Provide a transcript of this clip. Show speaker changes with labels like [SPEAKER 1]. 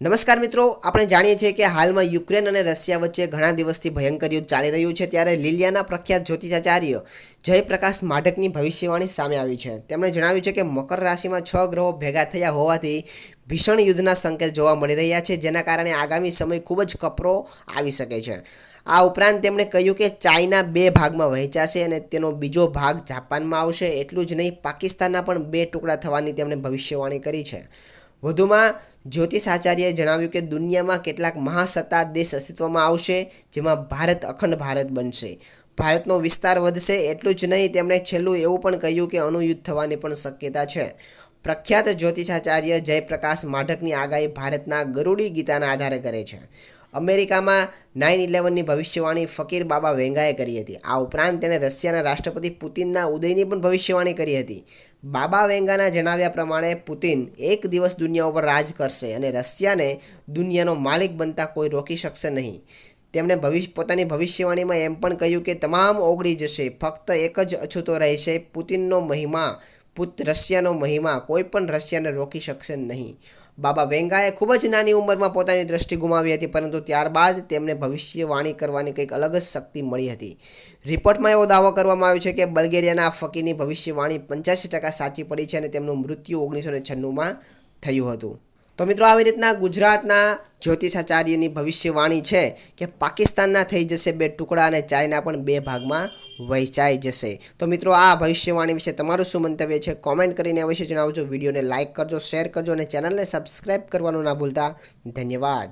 [SPEAKER 1] નમસ્કાર મિત્રો, આપણે જાણીએ છીએ કે હાલમાં યુક્રેન અને રશિયા વચ્ચે ઘણા દિવસથી ભયંકર યુદ્ધ ચાલી રહ્યું છે ત્યારે લીલિયાના પ્રખ્યાત જ્યોતિષાચાર્ય જયપ્રકાશ માઢકની ભવિષ્યવાણી સામે આવી છે. તેમણે જણાવ્યું છે કે મકર રાશિમાં છ ગ્રહો ભેગા થયા હોવાથી ભીષણ યુદ્ધના સંકેત જોવા મળી રહ્યા છે, જેના કારણે આગામી સમય ખૂબ જ કપરો આવી શકે છે. આ ઉપરાંત તેમણે કહ્યું કે ચાઇના બે ભાગમાં વહેંચાશે અને તેનો બીજો ભાગ જાપાનમાં આવશે, એટલું જ નહીં, પાકિસ્તાનના પણ બે ટુકડા થવાની તેમણે ભવિષ્યવાણી કરી છે. વધુમાં જ્યોતિષ આચાર્યએ જણાવ્યું કે દુનિયામાં કેટલાક મહાસત્તા દેશ અસ્તિત્વમાં આવશે, જેમાં ભારત અખંડ ભારત બનશે. ભારતનો વિસ્તાર વધશે એટલું જ નહીં, તેમણે છેલ્લું એવું પણ કહ્યું કે અણુયુદ્ધ થવાની પણ શક્યતા છે. પ્રખ્યાત જ્યોતિષાચાર્ય જયપ્રકાશ માઢકની આગાહી ભારતના ગરુડી ગીતાના આધારે કરે છે. અમેરિકામાં નાઇન ઇલેવનની ભવિષ્યવાણી ફકીર બાબા વેંગાએ કરી હતી. આ ઉપરાંત તેણે રશિયાના રાષ્ટ્રપતિ પુતિનના ઉદયની પણ ભવિષ્યવાણી કરી હતી. બાબા વેંગાના જણાવ્યા પ્રમાણે, પુતિન એક દિવસ દુનિયા ઉપર રાજ કરશે અને રશિયાને દુનિયાનો માલિક બનતા કોઈ રોકી શકશે નહીં. તેમણે ભવિષ્ય પોતાની ભવિષ્યવાણીમાં એમ પણ કહ્યું કે, તમામ ઓગળી જશે, ફક્ત એક જ અછૂતો રહેશે પુતિનનો મહિમા પુત રશિયાનો મહિમા કોઈ પણ રશિયાને રોકી શકશે નહીં. બાબા વેંગાએ ખૂબ જ નાની ઉંમરમાં પોતાની દ્રષ્ટિ ગુમાવી હતી, પરંતુ ત્યારબાદ તેમને ભવિષ્યવાણી કરવાની કંઈક અલગ જ શક્તિ મળી હતી. રિપોર્ટમાં એવો દાવો કરવામાં આવ્યો છે કે બલ્ગેરિયાના ફકીરની ભવિષ્યવાણી પંચ્યાસી ટકા સાચી પડી છે અને તેમનું મૃત્યુ ઓગણીસો ને છન્નુંમાં થયું હતું. તો મિત્રો આવી રીતના ગુજરાતના જ્યોતિષાચાર્યની ભવિષ્યવાણી છે કે પાકિસ્તાનના થઈ જશે બે ટુકડા અને ચાઇના પણ બે ભાગમાં વહેંચાઈ જશે. તો મિત્રો આ ભવિષ્યવાણી વિશે તમારું શું મંતવ્ય છે? કોમેન્ટ કરીને અવશ્ય જણાવજો. વિડીયોને લાઇક કરજો, શેર કરજો અને ચેનલને સબસ્ક્રાઈબ કરવાનું ના ભૂલતા. ધન્યવાદ.